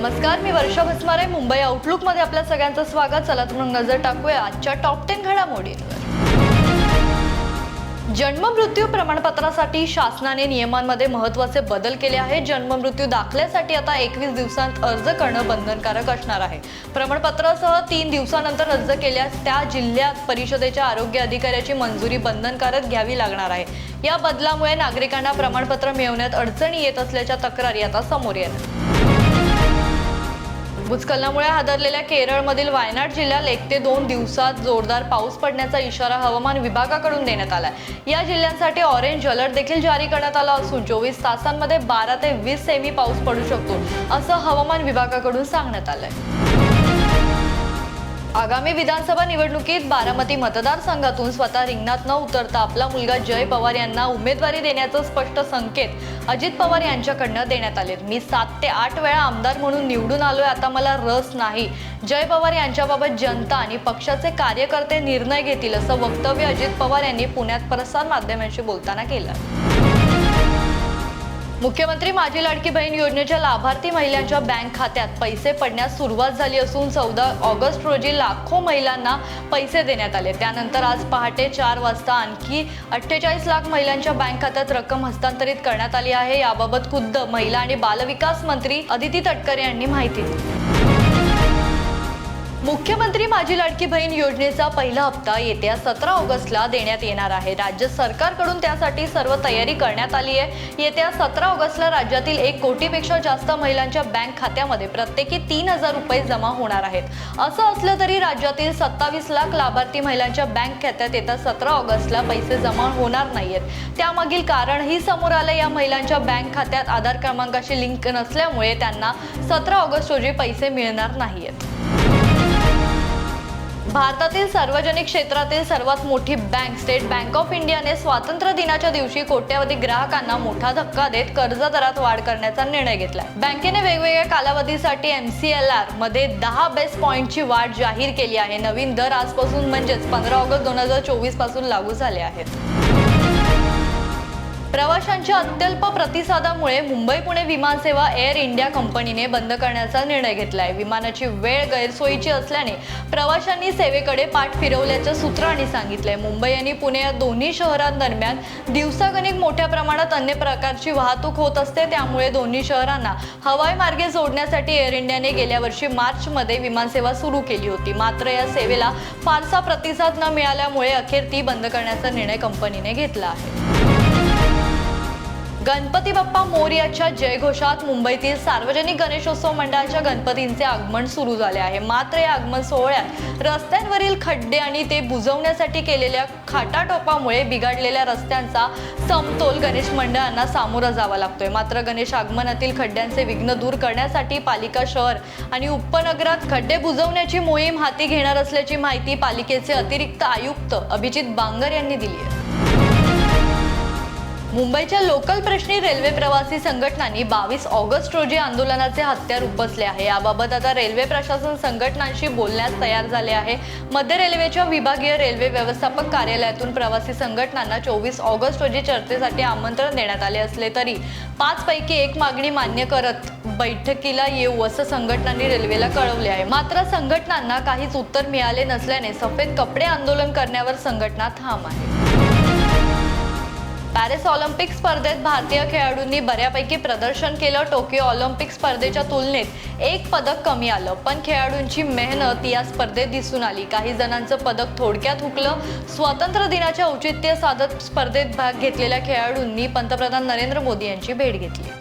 नमस्कार मी वर्षा भस्मारे मुंबई आउटलुकमध्ये आपल्या सगळ्यांचं स्वागत. चला तर मग नजर टाकूया आजच्या टॉप टेन घडामोडींवर जन्म मृत्यू प्रमाणपत्रासाठी शासनाने नियमांमध्ये महत्त्वाचे बदल केले आहेत. जन्म मृत्यू दाखल्यासाठी आता एकवीस दिवसांत अर्ज करणं बंधनकारक असणार आहे. प्रमाणपत्रासह तीन दिवसानंतर अर्ज केल्यास त्या जिल्ह्यात परिषदेच्या आरोग्य अधिकाऱ्याची मंजुरी बंधनकारक घ्यावी लागणार आहे. या बदलामुळे नागरिकांना प्रमाणपत्र मिळवण्यात अडचणी येत असल्याच्या तक्रारी आता समोर येणार भूस्खलनामुळे हादरलेल्या केरळमधील वायनाड जिल्ह्यात एक ते दोन दिवसात जोरदार पाऊस पडण्याचा इशारा हवामान विभागाकडून देण्यात आला या जिल्ह्यांसाठी ऑरेंज अलर्ट देखील जारी करण्यात आला असून चोवीस तासांमध्ये बारा ते वीस सेमी पाऊस पडू शकतो असं हवामान विभागाकडून सांगण्यात आलंय. आगामी विधानसभा निवडणुकीत बारामती मतदारसंघातून स्वतः रिंगणात न उतरता आपला मुलगा जय पवार यांना उमेदवारी देण्याचं स्पष्ट संकेत अजित पवार यांच्याकडनं देण्यात आले मी सात ते आठ वेळा आमदार म्हणून निवडून आलोय आता मला रस नाही. जय पवार यांच्याबाबत जनता आणि पक्षाचे कार्यकर्ते निर्णय घेतील असं वक्तव्य अजित पवार यांनी पुण्यात प्रसार माध्यमांशी बोलताना केलं. मुख्यमंत्री माझी लाडकी बहीण योजनेच्या लाभार्थी महिलांच्या बँक खात्यात पैसे पडण्यास सुरुवात झाली असून चौदा ऑगस्ट रोजी लाखो महिलांना पैसे देण्यात आले. त्यानंतर आज पहाटे चार वाजता आणखी अठ्ठेचाळीस लाख महिलांच्या बँक खात्यात रक्कम हस्तांतरित करण्यात आली आहे. याबाबत खुद्द महिला आणि बालविकास मंत्री अदिती तटकरे यांनी माहिती दिली. मुख्यमंत्री माझी लाडकी बहीण योजनेचा पहिला हप्ता येत्या सतरा ऑगस्टला देण्यात येणार आहे. राज्य सरकारकडून त्यासाठी सर्व तयारी करण्यात आली आहे. येत्या सतरा ऑगस्टला राज्यातील एक कोटीपेक्षा जास्त महिलांच्या बँक खात्यामध्ये प्रत्येकी तीन हजार रुपये जमा होणार आहेत. असं असलं तरी राज्यातील सत्तावीस लाख लाभार्थी महिलांच्या बँक खात्यात येत्या सतरा ऑगस्टला पैसे जमा होणार नाहीयेत. त्यामागील कारणही समोर आलं. या महिलांच्या बँक खात्यात आधार क्रमांकाशी लिंक नसल्यामुळे त्यांना सतरा ऑगस्ट रोजी पैसे मिळणार नाहीयेत. भारतातील सार्वजनिक क्षेत्रातील सर्वात मोठी बँक स्टेट बँक ऑफ इंडियाने स्वातंत्र्य दिनाच्या दिवशी कोट्यावधी ग्राहकांना मोठा धक्का देत कर्ज दरात वाढ करण्याचा निर्णय घेतला. बँकेने वेगवेगळ्या कालावधीसाठी एमसीएलआरमध्ये दहा बेस पॉईंटची वाढ जाहीर केली आहे. नवीन दर आजपासून म्हणजेच पंधरा ऑगस्ट दोन हजार चोवीसपासून लागू झाले आहेत. प्रवाशांच्या अत्यल्प प्रतिसादामुळे मुंबई पुणे विमानसेवा एअर इंडिया कंपनीने बंद करण्याचा निर्णय घेतलाय. विमानाची वेळ गैरसोयीची असल्याने प्रवाशांनी सेवेकडे पाठ फिरवल्याचं सूत्रांनी सांगितलंय. मुंबई आणि पुणे या दोन्ही शहरांदरम्यान दिवसागणिक मोठ्या प्रमाणात अन्य प्रकारची वाहतूक होत असते. त्यामुळे दोन्ही शहरांना हवाई मार्गे जोडण्यासाठी एअर इंडियाने गेल्या वर्षी मार्चमध्ये विमानसेवा सुरू केली होती. मात्र या सेवेला फारसा प्रतिसाद न मिळाल्यामुळे अखेर ती बंद करण्याचा निर्णय कंपनीने घेतला आहे. गणपती बाप्पा मोर्याच्या जयघोषात मुंबईतील सार्वजनिक गणेशोत्सव मंडळाच्या गणपतींचे आगमन सुरू झाले आहे. मात्र या आगमन सोहळ्यात रस्त्यांवरील खड्डे आणि ते बुजवण्यासाठी केलेल्या खाटाटोपामुळे बिघडलेल्या रस्त्यांचा समतोल गणेश मंडळांना सामोरा जावा लागतोय. मात्र गणेश आगमनातील खड्ड्यांचे विघ्न दूर करण्यासाठी पालिका शहर आणि उपनगरात खड्डे बुजवण्याची मोहीम हाती घेणार असल्याची माहिती पालिकेचे अतिरिक्त आयुक्त अभिजित बांगर यांनी दिली आहे. मुंबईच्या लोकल प्रश्नी रेल्वे प्रवासी संघटनांनी बावीस ऑगस्ट रोजी आंदोलनाचे हत्यार उपसले आहे. याबाबत आता रेल्वे प्रशासन संघटनांशी बोलण्यास तयार झाले आहे. मध्य रेल्वेच्या विभागीय रेल्वे व्यवस्थापक कार्यालयातून प्रवासी संघटनांना चोवीस ऑगस्ट रोजी चर्चेसाठी आमंत्रण देण्यात आले असले तरी पाच पैकी एक मागणी मान्य करत बैठकीला येऊ असं संघटनांनी रेल्वेला कळवले आहे. मात्र संघटनांना काहीच उत्तर मिळाले नसल्याने सफेद कपडे आंदोलन करण्यावर संघटना ठाम आहे. पॅरिस ऑलिम्पिक स्पर्धेत भारतीय खेळाडूंनी बऱ्यापैकी प्रदर्शन केलं. टोकियो ऑलिम्पिक स्पर्धेच्या तुलनेत एक पदक कमी आलं. पण खेळाडूंची मेहनत या स्पर्धेत दिसून आली. काही जणांचं पदक थोडक्यात हुकलं. स्वातंत्र्य दिनाच्या औचित्य साधत स्पर्धेत भाग घेतलेल्या खेळाडूंनी पंतप्रधान नरेंद्र मोदी यांची भेट घेतली.